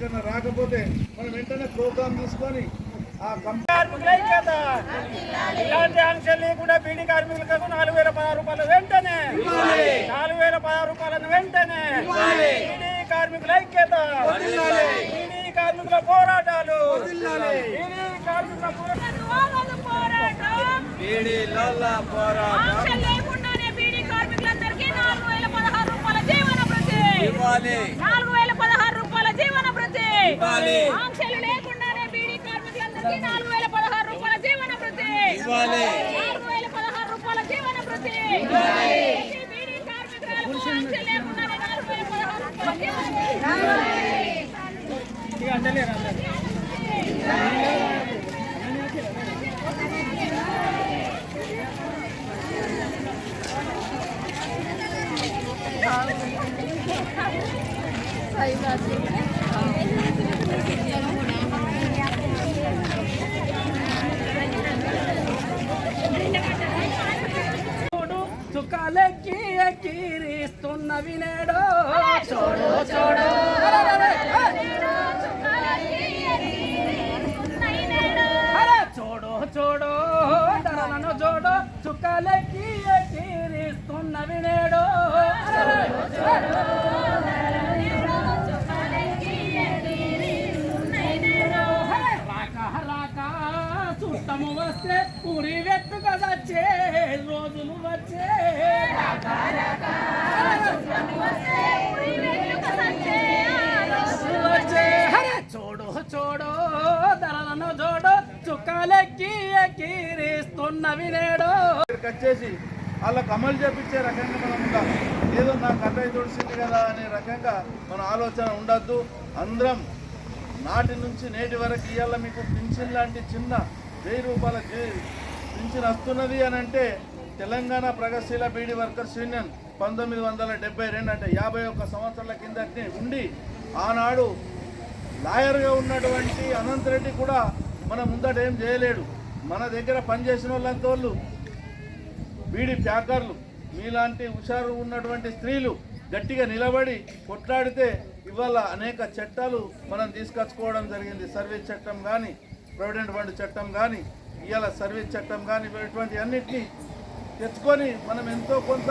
ఎవరికైనా రాకపోతే మనం వెంటనే ప్రోగ్రామ్ తీసుకొని ఇలాంటి ఆంక్షలు లేకుండా బీడీ కోసం నాలుగు వేల పదహారు రూపాయలు వెంటనే. నాలుగు వేల పదహారు రూపాయలను వెంటనే. బీడీ కార్మికుల ఐక్యత. బీడీ కార్మికుల పోరాటాలు. కార్మికుల పోరాటం. భృతి ఆంక్షలు లేకుండానే బీడీ కార్మికులందరికీ నాలుగు వేల పదహారు రూపాయల జీవన భృతి నాలుగు వేల పదహారు రూపాయల జీవన భృతి ప్రతి బీడీ కార్మికురాలకు ఆంక్షలు లేకుండానే నాలుగు వేల పదహారు రూపాయల జీవన భృతి ఇక అంటలేరు అందరూ. చూడు చుక్కలెక్కి ఎక్కిరిస్తున్న వినేడో చూడు చూడు. చూడు చూడు ధరలను చూడు. చుక్కలెక్కి ఎక్కిరిస్తున్న వినేడో రాక చుట్టము వస్తే పూరి వెట్టుక వచ్చే రోజులు వచ్చే. చూడు చూడు ధరలను చూడు చుక్కలెక్కి ఎక్కిరిస్తున్న వినేడో వచ్చేసి వాళ్ళకి అమలు చేపించే రకంగా మనం ఉండాలి. ఏదో నాకు అన్నయ్య తుడిసింది కదా అనే రకంగా మన ఆలోచన ఉండద్దు. అందరం నాటి నుంచి నేటి వరకు ఇవాళ మీకు పింఛన్ లాంటి చిన్న వెయ్యి రూపాయల జీ- పింఛన్ వస్తున్నది అని అంటే తెలంగాణ ప్రగతిశీల బీడీ వర్కర్స్ యూనియన్ పంతొమ్మిది వందల డెబ్బై రెండు అంటే యాభై ఒక్క సంవత్సరాల కిందటి ఉండి ఆనాడు లాయర్గా ఉన్నటువంటి అనంత్ రెడ్డి కూడా మన ముందట ఏం చేయలేడు. మన దగ్గర పనిచేసిన వాళ్ళంతా వాళ్ళు బీడి ప్యాకర్లు మీలాంటి హుషారు ఉన్నటువంటి స్త్రీలు గట్టిగా నిలబడి కొట్లాడితే ఇవాళ అనేక చట్టాలు మనం తీసుకొచ్చుకోవడం జరిగింది. సర్వీస్ చట్టం కానీ ప్రొవిడెంట్ ఫండ్ చట్టం కానీ ఇవాళ సర్వీస్ చట్టం కానీ ఇటువంటి అన్నిటినీ తెచ్చుకొని మనం ఎంతో కొంత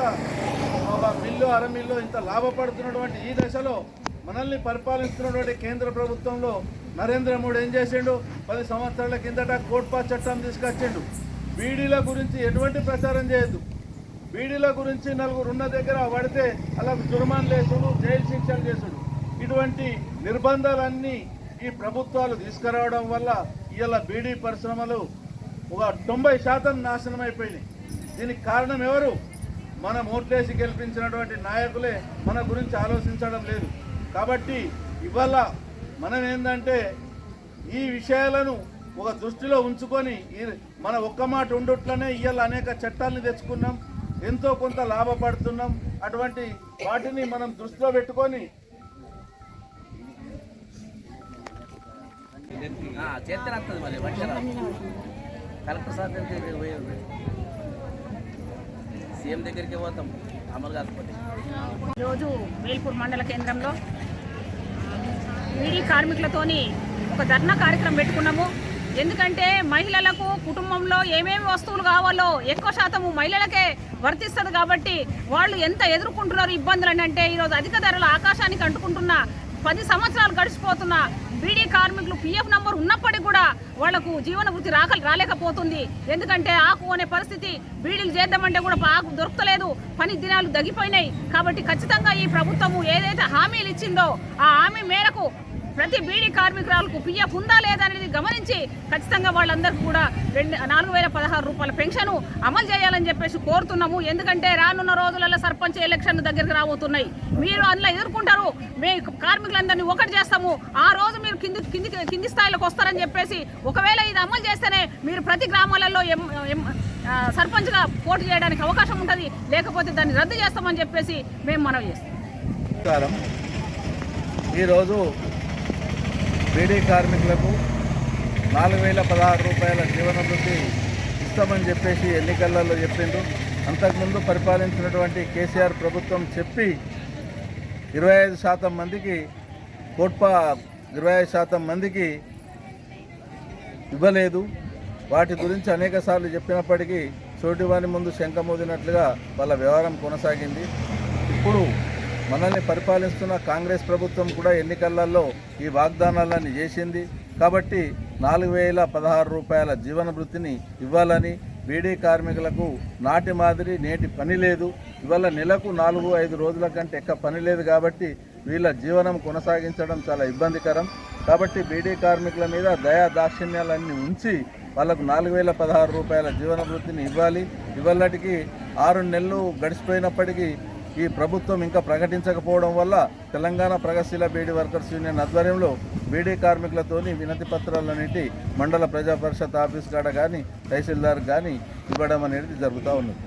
ఒక మిల్లు అర మిల్లు ఇంత లాభపడుతున్నటువంటి ఈ దశలో మనల్ని పరిపాలిస్తున్నటువంటి కేంద్ర ప్రభుత్వంలో నరేంద్ర మోడీ ఏం చేసిండు? పది సంవత్సరాల కిందట కోట్పా చట్టం తీసుకొచ్చిండు. బీడీల గురించి ఎటువంటి ప్రచారం చేయొద్దు. బీడీల గురించి నలుగురు ఉన్న దగ్గర పడితే అలా జుర్మాన్ లేసుడు జైలు శిక్షలు చేసుడు. ఇటువంటి నిర్బంధాలన్నీ ఈ ప్రభుత్వాలు తీసుకురావడం వల్ల ఇవాళ బీడీ పరిశ్రమలు ఒక తొంభై శాతం నాశనం అయిపోయినాయి. దీనికి కారణం ఎవరు? మన ఓట్లేసి గెలిపించినటువంటి నాయకులే మన గురించి ఆలోచించడం లేదు. కాబట్టి ఇవాళ మనం ఏంటంటే ఈ విషయాలను ఒక దృష్టిలో ఉంచుకొని ఈ- మన ఒక్క మాట ఉండుట్లనే ఇవాళ అనేక చట్టాలను తెచ్చుకున్నాం. ఎంతో కొంత లాభపడుతున్నాం. అటువంటి వాటిని మనం దృష్టిలో పెట్టుకొని చేస్తే వస్తుంది మరి వచ్చారా కలెక్టర్ సార్ దగ్గరికి పోయేది సీఎం దగ్గరికి పోతాం అమలు కాకపోతే. ఈరోజు వేల్పూర్ మండల కేంద్రంలో బీడీ కార్మికులతోని ఒక ధర్నా కార్యక్రమం పెట్టుకున్నాము. ఎందుకంటే మహిళలకు కుటుంబంలో ఏమేమి వస్తువులు కావాలో ఎక్కువ శాతము మహిళలకే వర్తిస్తుంది కాబట్టి వాళ్ళు ఎంత ఎదుర్కొంటున్నారు ఇబ్బందులు అని అంటే ఈరోజు అధిక ధరలు ఆకాశానికి అంటుకుంటున్న పది సంవత్సరాలు గడిచిపోతున్న బీడీ కార్మికులు పిఎఫ్ నంబర్ ఉన్నప్పటికీ కూడా వాళ్ళకు జీవన వృత్తి రాక రాలేకపోతుంది. ఎందుకంటే ఆకు అనే పరిస్థితి బీడీలు చేద్దామంటే కూడా ఆకు దొరకలేదు పని దినాలు తగ్గిపోయినాయి. కాబట్టి ఖచ్చితంగా ఈ ప్రభుత్వము ఏదైతే హామీలు ఇచ్చిందో ఆ హామీ మేరకు ప్రతి బీడీ కార్మికురాలకు పిఎఫ్ ఉందా లేదా అనేది గమనించి ఖచ్చితంగా వాళ్ళందరికీ కూడా రెండు నాలుగు వేల పదహారు రూపాయల పెన్షన్ అమలు చేయాలని చెప్పేసి కోరుతున్నాము. ఎందుకంటే రానున్న రోజులలో సర్పంచ్ ఎలక్షన్ దగ్గరికి రాబోతున్నాయి. మీరు అందులో ఎదుర్కొంటారు. మీ కార్మికులందరినీ ఒకటి చేస్తాము. ఆ రోజు మీరు కింది కింది కింది స్థాయిలోకి వస్తారని చెప్పేసి ఒకవేళ ఇది అమలు చేస్తేనే మీరు ప్రతి గ్రామాలలో ఎం ఎం సర్పంచ్గా పోటీ చేయడానికి అవకాశం ఉంటుంది. లేకపోతే దాన్ని రద్దు చేస్తామని చెప్పేసి మేము మనవి చేస్తాం. ఈరోజు బీడీ కార్మికులకు నాలుగు వేల పదహారు రూపాయల జీవన వృత్తి ఇస్తామని చెప్పేసి ఎన్నికలలో చెప్పిండ్రు. అంతకుముందు పరిపాలించినటువంటి కేసీఆర్ ప్రభుత్వం చెప్పి ఇరవై ఐదు శాతం మందికి కోట్పా ఇరవై ఐదు శాతం మందికి ఇవ్వలేదు. వాటి గురించి అనేక సార్లు చెప్పినప్పటికీ చోటివాని ముందు శంఖమోదినట్లుగా వాళ్ళ వ్యవహారం కొనసాగింది. ఇప్పుడు మనల్ని పరిపాలిస్తున్న కాంగ్రెస్ ప్రభుత్వం కూడా ఎన్నికలలో ఈ వాగ్దానాలన్నీ చేసింది. కాబట్టి నాలుగు వేల పదహారు రూపాయల జీవన వృత్తిని ఇవ్వాలని బీడీ కార్మికులకు నాటి మాదిరి నేటి పని లేదు. ఇవాళ నెలకు నాలుగు ఐదు రోజుల కంటే ఎక్క పని లేదు కాబట్టి వీళ్ళ జీవనం కొనసాగించడం చాలా ఇబ్బందికరం. కాబట్టి బీడీ కార్మికుల మీద దయా దాక్షిణ్యాలన్నీ ఉంచి వాళ్ళకు నాలుగు వేల పదహారు రూపాయల జీవన వృత్తిని ఇవ్వాలి. ఇవాళటికి ఆరు నెలలు గడిచిపోయినప్పటికీ ఈ ప్రభుత్వం ఇంకా ప్రకటించకపోవడం వల్ల తెలంగాణ ప్రగతిశీల బీడీ వర్కర్స్ యూనియన్ ఆధ్వర్యంలో బీడీ కార్మికులతోని వినతి పత్రాలన్నిటి మండల ప్రజా పరిషత్ ఆఫీస్ కాడ కానీ తహసీల్దార్ కానీ ఇవ్వడం అనేది జరుగుతూ ఉన్నది.